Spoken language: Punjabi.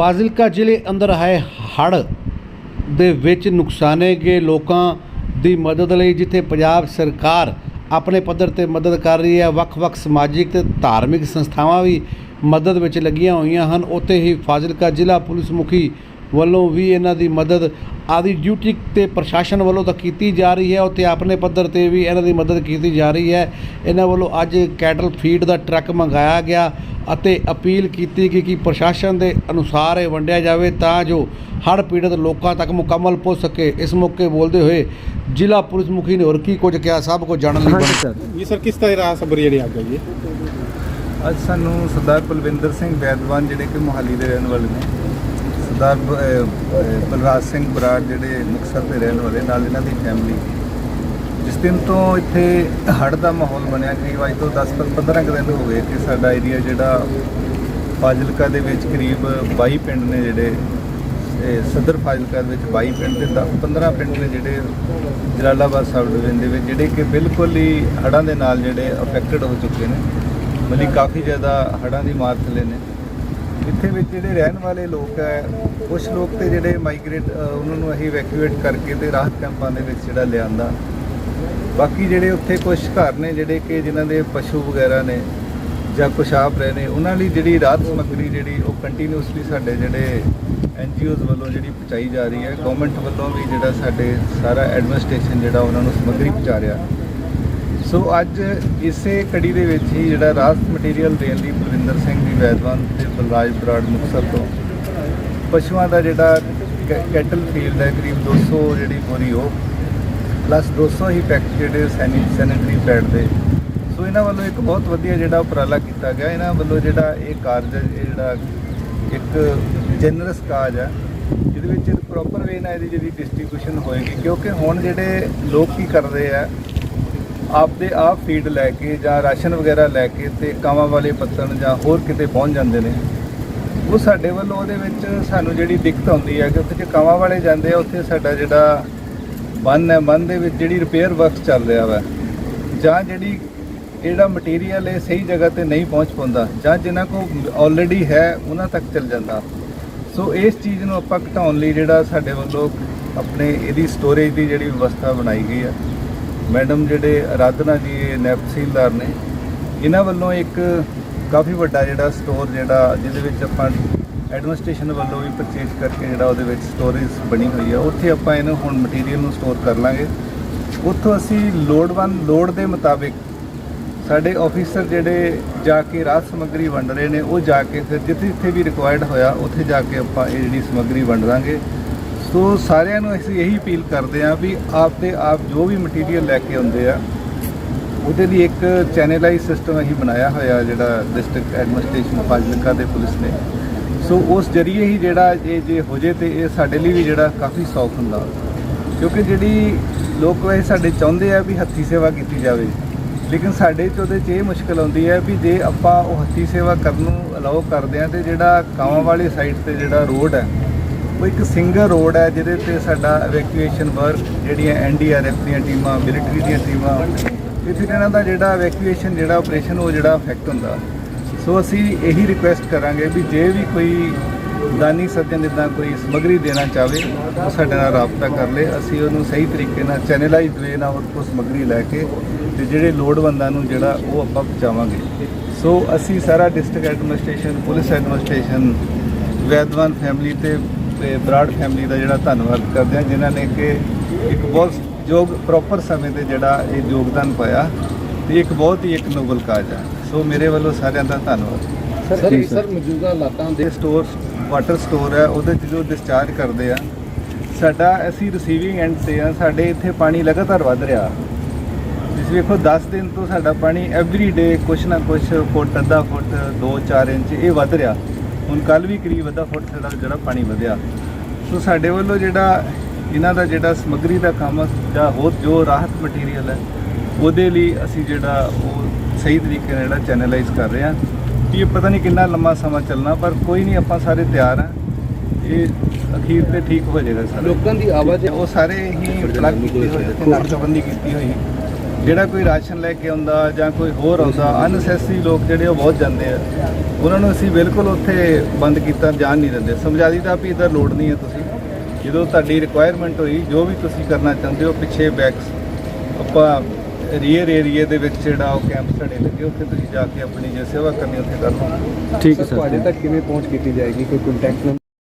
ਫਾਜ਼ਿਲਕਾ ਜ਼ਿਲ੍ਹੇ ਅੰਦਰ ਆਏ ਹੜ੍ਹ ਦੇ ਵਿੱਚ ਨੁਕਸਾਨੇ ਗਏ ਲੋਕਾਂ ਦੀ ਮਦਦ ਲਈ, ਜਿੱਥੇ ਪੰਜਾਬ ਸਰਕਾਰ ਆਪਣੇ ਪੱਧਰ ਤੇ ਮਦਦ ਕਰ ਰਹੀ ਹੈ। ਵੱਖ-ਵੱਖ ਸਮਾਜਿਕ ਤੇ ਧਾਰਮਿਕ ਸੰਸਥਾਵਾਂ ਵੀ ਮਦਦ ਵਿੱਚ ਲੱਗੀਆਂ ਹੋਈਆਂ ਹਨ। ਉੱਥੇ ਹੀ ਫਾਜ਼ਿਲਕਾ ਜ਼ਿਲ੍ਹਾ ਪੁਲਿਸ ਮੁਖੀ ਵੱਲੋਂ ਵੀ ਇਹਨਾਂ ਦੀ ਮਦਦ ਆਦੀ ਡਿਊਟੀ ਤੇ ਪ੍ਰਸ਼ਾਸਨ ਵੱਲੋਂ ਤਾਂ ਕੀਤੀ ਜਾ ਰਹੀ ਹੈ ਉੱਥੇ ਆਪਣੇ ਪੱਧਰ ਤੇ ਵੀ ਇਹਨਾਂ ਦੀ ਮਦਦ ਕੀਤੀ ਜਾ ਰਹੀ ਹੈ। ਇਹਨਾਂ ਵੱਲੋਂ ਅੱਜ ਕੈਟਲ ਫੀਡ ਦਾ ਟਰੱਕ ਮੰਗਾਇਆ ਗਿਆ ਅਤੇ ਅਪੀਲ ਕੀਤੀ ਗਈ ਕਿ ਪ੍ਰਸ਼ਾਸਨ ਦੇ ਅਨੁਸਾਰ ਇਹ ਵੰਡਿਆ ਜਾਵੇ ਤਾਂ ਜੋ ਹੜ੍ਹ ਪੀੜਤ ਲੋਕਾਂ ਤੱਕ ਮੁਕੰਮਲ ਪਹੁੰਚ ਸਕੇ। ਇਸ ਮੌਕੇ ਬੋਲਦੇ ਹੋਏ ਜ਼ਿਲ੍ਹਾ ਪੁਲਿਸ ਮੁਖੀ ਨੇ ਹੋਰ ਕੀ ਕੁਝ ਕਿਹਾ ਸਭ ਕੁਝ ਜਾਣਨ ਲਈ ਹਾਂਜੀ ਬਣ- ਸਰ। ਜੀ ਸਰ ਕਿਸ ਤਰ੍ਹਾਂ ਰਾਹ ਸਬਰ ਜਿਹੜੀ ਅੱਗ ਹੈ ਜੀ ਅੱਜ ਸਾਨੂੰ ਸਰਦਾਰ ਕੁਲਵਿੰਦਰ ਸਿੰਘ ਵੈਦਵਾਨ ਜਿਹੜੇ ਕਿ ਮੁਹਾਲੀ ਦੇ ਰਹਿਣ ਵਾਲੇ ਨੇ ਸਰਦਾਰ ਬ- ਬਲਰਾਜ ਸਿੰਘ ਬਰਾੜ ਜਿਹੜੇ ਮੁਕਤਸਰ ਦੇ ਰਹਿਣ ਵਾਲੇ, ਨਾਲ ਇਹਨਾਂ ਦੀ ਫੈਮਿਲੀ ਜਿਸ ਦਿਨ ਤੋਂ ਇੱਥੇ ਹੜ੍ਹ ਦਾ ਮਾਹੌਲ ਬਣਿਆ ਕਰੀਬ ਅੱਜ ਤੋਂ 10 ਤੋਂ 15 ਕੁ ਦਿਨ ਹੋ ਗਏ ਕਿ ਸਾਡਾ ਏਰੀਆ ਜਿਹੜਾ ਫਾਜ਼ਿਲਕਾ ਦੇ ਵਿੱਚ ਕਰੀਬ 22 ਪਿੰਡ ਨੇ ਜਿਹੜੇ, ਇਹ ਸਦਰ ਫਾਜ਼ਿਲਕਾ ਦੇ ਵਿੱਚ 22 ਪਿੰਡ ਤੇ ਤਾਂ 15 ਪਿੰਡ ਨੇ ਜਿਹੜੇ ਜਲਾਲਾਬਾਦ ਸਬ ਡਿਵੀਜ਼ਨ ਦੇ ਵਿੱਚ, ਜਿਹੜੇ ਕਿ ਬਿਲਕੁਲ ਹੀ ਹੜ੍ਹਾਂ ਦੇ ਨਾਲ ਜਿਹੜੇ ਅਫੈਕਟਡ ਹੋ ਚੁੱਕੇ ਨੇ। ਮਤਲਬ ਕਾਫੀ ਜ਼ਿਆਦਾ ਹੜ੍ਹਾਂ ਦੀ ਮਾਰ ਥੱਲੇ ਨੇ। ਇੱਥੇ ਵਿੱਚ ਜਿਹੜੇ ਰਹਿਣ ਵਾਲੇ ਲੋਕ ਹੈ ਕੁਝ ਲੋਕ ਤੇ ਜਿਹੜੇ ਮਾਈਗ੍ਰੇਟ ਉਹਨਾਂ ਨੂੰ ਅਸੀਂ ਇਵੈਕੂਏਟ ਕਰਕੇ ਤੇ ਰਾਹਤ ਕੈਂਪਾਂ ਦੇ ਵਿੱਚ ਜਿਹੜਾ ਲਿਆਂਦਾ। ਬਾਕੀ ਜਿਹੜੇ ਉੱਥੇ ਕੁਝ ਘਰ ਨੇ, ਜਿਹੜੇ ਕਿ ਜਿਨ੍ਹਾਂ ਦੇ ਪਸ਼ੂ ਵਗੈਰਾ ਨੇ ਜਾਂ ਕੁਛ ਆਪ ਰਹੇ ਨੇ, ਉਹਨਾਂ ਲਈ ਜਿਹੜੀ ਰਾਹਤ ਸਮੱਗਰੀ ਜਿਹੜੀ ਉਹ ਕੰਟੀਨਿਊਸਲੀ ਸਾਡੇ ਜਿਹੜੇ ਐਨਜੀਓਜ਼ ਵੱਲੋਂ ਜਿਹੜੀ ਪਹੁੰਚਾਈ ਜਾ ਰਹੀ ਹੈ ਗਵਰਨਮੈਂਟ ਵੱਲੋਂ ਵੀ ਜਿਹੜਾ ਸਾਡੇ ਸਾਰਾ ਐਡਮਿਨਿਸਟ੍ਰੇਸ਼ਨ ਜਿਹੜਾ ਉਹਨਾਂ ਨੂੰ ਸਮੱਗਰੀ ਪਹੁੰਚਾ ਰਿਹਾ। ਸੋ ਅੱਜ ਇਸੇ ਕੜੀ ਦੇ ਵਿੱਚ ਹੀ ਜਿਹੜਾ ਰਾਹਤ ਮਟੀਰੀਅਲ ਦੇਣ ਲਈ ਬਲਵਿੰਦਰ ਸਿੰਘ ਜੀ ਵੈਦਵਾਨ ਤੇ ਬਲਰਾਜ ਬਰਾੜ ਮੁਕਤਸਰ ਤੋਂ ਪਸ਼ੂਆਂ ਦਾ ਜਿਹੜਾ ਕੈ- ਕੈਟਲ ਫੀਲਡ ਹੈ ਕਰੀਬ 200 ਜਿਹੜੀ ਬੋਰੀ ਉਹ ਪਲੱਸ 200 ਹੀ ਪੈਕ ਜਿਹੜੇ ਸੈਨੀ ਸੈਨੇਟਰੀ ਪੈਡ ਦੇ। ਸੋ ਇਹਨਾਂ ਵੱਲੋਂ ਇੱਕ ਬਹੁਤ ਵਧੀਆ ਜਿਹੜਾ ਉਪਰਾਲਾ ਕੀਤਾ ਗਿਆ। ਇਹਨਾਂ ਵੱਲੋਂ ਜਿਹੜਾ ਇਹ ਕਾਰਜ ਹੈ, ਇਹ ਜਿਹੜਾ ਇੱਕ ਜਨਰਸ ਕਾਜ ਹੈ ਜਿਹਦੇ ਵਿੱਚ ਪ੍ਰੋਪਰ ਵੇ ਨਾਲ ਇਹਦੀ ਜਿਹੜੀ ਡਿਸਟ੍ਰੀਬਿਊਸ਼ਨ ਹੋਏਗੀ ਕਿਉਂਕਿ ਹੁਣ ਜਿਹੜੇ ਲੋਕ ਕੀ ਕਰਦੇ ਆ ਆਪਦੇ ਆਪ ਫੀਡ ਲੈ ਕੇ ਜਾਂ ਰਾਸ਼ਨ ਵਗੈਰਾ ਲੈ ਕੇ ਤੇ ਕਾਵਾਂ ਵਾਲੇ ਪੱਤਣ ਜਾਂ ਹੋਰ ਕਿਤੇ ਪਹੁੰਚ ਜਾਂਦੇ ਨੇ। ਉਹ ਸਾਡੇ ਵੱਲੋਂ ਉਹਦੇ ਵਿੱਚ ਸਾਨੂੰ ਜਿਹੜੀ ਦਿੱਕਤ ਆਉਂਦੀ ਹੈ ਕਿ ਉੱਥੇ ਜੇ ਕਾਵਾਂ ਵਾਲੇ ਜਾਂਦੇ ਆ, ਉੱਥੇ ਸਾਡਾ ਜਿਹੜਾ ਬੰਨ ਹੈ, ਬੰਨ ਦੇ ਵਿੱਚ ਜਿਹੜੀ ਰਿਪੇਅਰ ਵਰਕ ਚੱਲ ਰਿਹਾ ਵਾ, ਜਾਂ ਜਿਹੜੀ ਜਿਹੜਾ ਮਟੀਰੀਅਲ ਹੈ ਸਹੀ ਜਗ੍ਹਾ ਤੇ ਨਹੀਂ ਪਹੁੰਚ ਪਾਉਂਦਾ, ਜਾਂ ਜਿਨ੍ਹਾਂ ਕੋਲ ਆਲਰੇਡੀ ਹੈ, ਉਹਨਾਂ ਤੱਕ ਚੱਲ ਜਾਂਦਾ। ਸੋ ਇਸ ਚੀਜ਼ ਨੂੰ ਆਪਾਂ ਘਟਾਉਣ ਲਈ ਜਿਹੜਾ ਸਾਡੇ ਵੱਲੋਂ ਆਪਣੇ ਇਹਦੀ ਸਟੋਰੇਜ ਦੀ ਜਿਹੜੀ ਵਿਵਸਥਾ ਬਣਾਈ ਗਈ ਹੈ ਮੈਡਮ ਜਿਹੜੇ ਆਰਾਧਨਾ ਜੀ ਨੈਪਸੀਲਦਾਰ ਨੇ, ਇਹਨਾਂ ਵੱਲੋਂ ਇੱਕ ਕਾਫੀ ਵੱਡਾ ਜਿਹੜਾ ਸਟੋਰ ਜਿਹੜਾ, ਜਿਹਦੇ ਵਿੱਚ ਆਪਾਂ ਐਡਮਿਨਿਸਟ੍ਰੇਸ਼ਨ ਵੱਲੋਂ ਵੀ ਪਰਚੇਸ ਕਰਕੇ ਜਿਹੜਾ ਉਹਦੇ ਵਿੱਚ ਸਟੋਰੇਜ ਬਣੀ ਹੋਈ ਆ, ਉੱਥੇ ਆਪਾਂ ਇਹਨੂੰ ਹੁਣ ਮਟੀਰੀਅਲ ਨੂੰ ਸਟੋਰ ਕਰ ਲਾਂਗੇ। ਉੱਥੋਂ ਅਸੀਂ ਲੋੜਵੰਦ, ਲੋੜ ਦੇ ਮੁਤਾਬਿਕ ਸਾਡੇ ਆਫੀਸਰ ਜਿਹੜੇ ਜਾ ਕੇ ਰਾਹਤ ਸਮੱਗਰੀ ਵੰਡ ਰਹੇ ਨੇ, ਉਹ ਜਾ ਕੇ ਫਿਰ ਜਿੱਥੇ ਜਿੱਥੇ ਵੀ ਰਿਕੁਆਇਰਡ ਹੋਇਆ, ਉੱਥੇ ਜਾ ਕੇ ਆਪਾਂ ਇਹ ਜਿਹੜੀ ਸਮੱਗਰੀ ਵੰਡ ਦਾਂਗੇ। ਸੋ ਸਾਰਿਆਂ ਨੂੰ ਅਸੀਂ ਇਹੀ ਅਪੀਲ ਕਰਦੇ ਹਾਂ ਵੀ ਆਪ ਦੇ ਆਪ ਜੋ ਵੀ ਮਟੀਰੀਅਲ ਲੈ ਕੇ ਆਉਂਦੇ ਆ, ਉਹਦੇ ਲਈ ਇੱਕ ਚੈਨਲਾਈਜ਼ ਸਿਸਟਮ ਅਸੀਂ ਬਣਾਇਆ ਹੋਇਆ ਜਿਹੜਾ ਡਿਸਟ੍ਰਿਕਟ ਐਡਮਿਨਿਸਟ੍ਰੇਸ਼ਨ ਫਾਜ਼ਿਲਕਾ ਦੇ ਪੁਲਿਸ ਨੇ। ਸੋ ਉਸ ਜਰੀਏ ਹੀ ਜਿਹੜਾ ਇਹ ਜੇ ਹੋ ਜੇ ਤੇ ਇਹ ਸਾਡੇ ਲਈ ਵੀ ਜਿਹੜਾ ਕਾਫੀ ਸੌਖ ਹੁੰਦਾ। ਕਿਉਂਕਿ ਜਿਹੜੀ ਲੋਕ ਵੈਸੇ ਸਾਡੇ ਚਾਹੁੰਦੇ ਆ ਵੀ ਹੱਥੀ ਸੇਵਾ ਕੀਤੀ ਜਾਵੇ, ਲੇਕਿਨ ਸਾਡੇ ਚ ਉਹਦੇ ਚ ਇਹ ਮੁਸ਼ਕਲ ਆਉਂਦੀ ਹੈ ਵੀ ਜੇ ਆਪਾਂ ਉਹ ਹੱਥੀ ਸੇਵਾ ਕਰਨ ਨੂੰ ਅਲਾਉ ਕਰਦੇ ਆ ਤੇ ਜਿਹੜਾ ਕਾਵਾਂ ਵਾਲੀ ਸਾਈਡ ਤੇ ਜਿਹੜਾ ਰੋਡ ਹੈ ਉਹ ਇੱਕ ਸਿੰਗਲ ਰੋਡ ਹੈ, ਜਿਹਦੇ ਤੇ ਸਾਡਾ ਇਵੈਕੂਏਸ਼ਨ ਵਰਕ ਜਿਹੜੀਆਂ ਐਨਡੀਆਰਐਫ ਦੀਆਂ ਟੀਮਾਂ ਮਿਲਟਰੀ ਦੀਆਂ ਟੀਮਾਂ ਤੇ ਫਿਰ ਇਹਨਾਂ ਦਾ ਜਿਹੜਾ ਇਵੈਕੂਏਸ਼ਨ ਜਿਹੜਾ ਆਪਰੇਸ਼ਨ ਉਹ ਜਿਹੜਾ ਅਫੈਕਟ ਹੁੰਦਾ। ਸੋ ਅਸੀਂ ਇਹੀ ਰਿਕੁਐਸਟ ਕਰਾਂਗੇ ਵੀ ਜੇ ਵੀ ਕੋਈ ਦਾਨੀ ਸੱਜਣ ਜਿੱਦਾਂ ਕੋਈ ਸਮੱਗਰੀ ਦੇਣਾ ਚਾਹਵੇ ਉਹ ਸਾਡੇ ਨਾਲ ਰਾਬਤਾ ਕਰ ਲੇ। ਅਸੀਂ ਉਹਨੂੰ ਸਹੀ ਤਰੀਕੇ ਨਾਲ ਚੈਨਲਾਈਜ਼ਡ ਵੇ ਨਾਲ ਉਹ ਕੋਲ ਸਮੱਗਰੀ ਲੈ ਕੇ ਤੇ ਜਿਹੜੇ ਲੋੜਵੰਦਾਂ ਨੂੰ ਜਿਹੜਾ ਉਹ ਆਪਾਂ ਪਹੁੰਚਾਵਾਂਗੇ। ਸੋ ਅਸੀਂ ਸਾਰਾ ਡਿਸਟ੍ਰਿਕਟ ਐਡਮਿਨਿਸਟ੍ਰੇਸ਼ਨ ਪੁਲਿਸ ਐਡਮਿਨਿਸਟ੍ਰੇਸ਼ਨ ਵੈਦਵਾਨ ਫੈਮਿਲੀ ਤੇ ਤੇ ਬਰਾੜ ਫੈਮਿਲੀ ਦਾ ਜਿਹੜਾ ਧੰਨਵਾਦ ਕਰਦੇ ਹਾਂ ਜਿਨ੍ਹਾਂ ਨੇ ਕਿ ਇੱਕ ਬਹੁਤ ਯੋਗ ਪ੍ਰੋਪਰ ਸਮੇਂ ਤੇ ਜਿਹੜਾ ਇਹ ਯੋਗਦਾਨ ਪਾਇਆ ਤੇ ਇੱਕ ਬਹੁਤ ਹੀ ਇੱਕ ਨੋਬਲ ਕਾਜ ਹੈ ਸੋ ਮੇਰੇ ਵੱਲੋਂ ਸਾਰਿਆਂ ਦਾ ਧੰਨਵਾਦ। ਸਰ ਸਰ ਮੌਜੂਦਾ ਹਾਲਾਤਾਂ ਦੇ ਸਟੋਰ ਵਾਟਰ ਸਟੋਰ ਹੈ ਉਹਦੇ 'ਚ ਜੋ ਡਿਸਚਾਰਜ ਕਰਦੇ ਆ ਸਾਡਾ ਅਸੀਂ ਰਿਸੀਵਿੰਗ ਐਂਡ ਤੇ ਆ ਸਾਡੇ ਇੱਥੇ ਪਾਣੀ ਲਗਾਤਾਰ ਵੱਧ ਰਿਹਾ। ਤੁਸੀਂ ਵੇਖੋ 10 ਦਿਨ ਤੋਂ ਸਾਡਾ ਪਾਣੀ ਐਵਰੀ ਡੇ ਕੁਛ ਨਾ ਕੁਛ ਫੁੱਟ ਅੱਧਾ ਫੁੱਟ 2-4 ਇੰਚ ਇਹ ਵੱਧ ਰਿਹਾ। ਹੁਣ ਕੱਲ ਵੀ ਕਰੀਬ ਅੱਧਾ ਫੁੱਟ ਸਾਡਾ ਜਿਹੜਾ ਪਾਣੀ ਵਧਿਆ। ਸੋ ਸਾਡੇ ਵੱਲੋਂ ਜਿਹੜਾ ਇਹਨਾਂ ਦਾ ਜਿਹੜਾ ਸਮੱਗਰੀ ਦਾ ਕੰਮ ਜਾਂ ਹੋਰ ਜੋ ਰਾਹਤ ਮਟੀਰੀਅਲ ਹੈ ਉਹਦੇ ਲਈ ਅਸੀਂ ਜਿਹੜਾ ਉਹ ਸਹੀ ਤਰੀਕੇ ਨਾਲ ਜਿਹੜਾ ਚੈਨਲਾਈਜ਼ ਕਰ ਰਹੇ ਹਾਂ। ਇਹ ਪਤਾ ਨਹੀਂ ਕਿੰਨਾ ਲੰਮਾ ਸਮਾਂ ਚੱਲਣਾ ਪਰ ਕੋਈ ਨਹੀਂ ਆਪਾਂ ਸਾਰੇ ਤਿਆਰ ਆ ਇਹ ਅਖੀਰ ਤੇ ਠੀਕ ਹੋ ਜਾਏਗਾ ਸਾਰਾ। ਲੋਕਾਂ ਦੀ ਆਵਾਜ਼ ਉਹ ਸਾਰੇ ਹੀ ਪਲੱਗ ਕੀਤੇ ਹੋਏ ਉੱਥੇ ਨਾਕਬੰਦੀ ਕੀਤੀ ਹੋਈ। ਜਿਹੜਾ ਕੋਈ ਰਾਸ਼ਨ ਲੈ ਕੇ ਆਉਂਦਾ ਜਾਂ ਕੋਈ ਹੋਰ ਆਉਂਦਾ ਅਨਸੈਸਰੀ ਲੋਕ ਜਿਹੜੇ ਉਹ ਬਹੁਤ ਜਾਂਦੇ ਆ। ਉਹਨਾਂ ਨੂੰ ਅਸੀਂ ਬਿਲਕੁਲ ਉੱਥੇ ਬੰਦ ਕੀਤਾ ਜਾਣ ਨਹੀਂ ਦਿੰਦੇ। ਸਮਝਾ ਦਿੱਤਾ ਵੀ ਇਧਰ ਲੋੜ ਨਹੀਂ ਹੈ ਤੁਸੀਂ। ਜਦੋਂ ਤੁਹਾਡੀ ਰਿਕੁਆਇਰਮੈਂਟ ਹੋਈ ਜੋ ਵੀ ਤੁਸੀਂ ਕਰਨਾ ਚਾਹੁੰਦੇ ਹੋ ਪਿੱਛੇ ਬੈਕਸ ਆਪਾਂ ਰੀਅਰ ਏਰੀਏ ਦੇ ਵਿੱਚ ਜਿਹੜਾ ਉਹ ਕੈਂਪ ਸਾਡੇ ਲੱਗੇ ਉੱਥੇ ਤੁਸੀਂ ਜਾ ਕੇ ਆਪਣੀ ਜੇ ਸੇਵਾ ਕਰਨੀ ਉੱਥੇ ਕਰ ਲਓ। ਠੀਕ ਹੈ ਤੁਹਾਡੇ ਤੱਕ ਕਿਵੇਂ ਪਹੁੰਚ ਕੀਤੀ ਜਾਏਗੀ? ਕੋਈ contact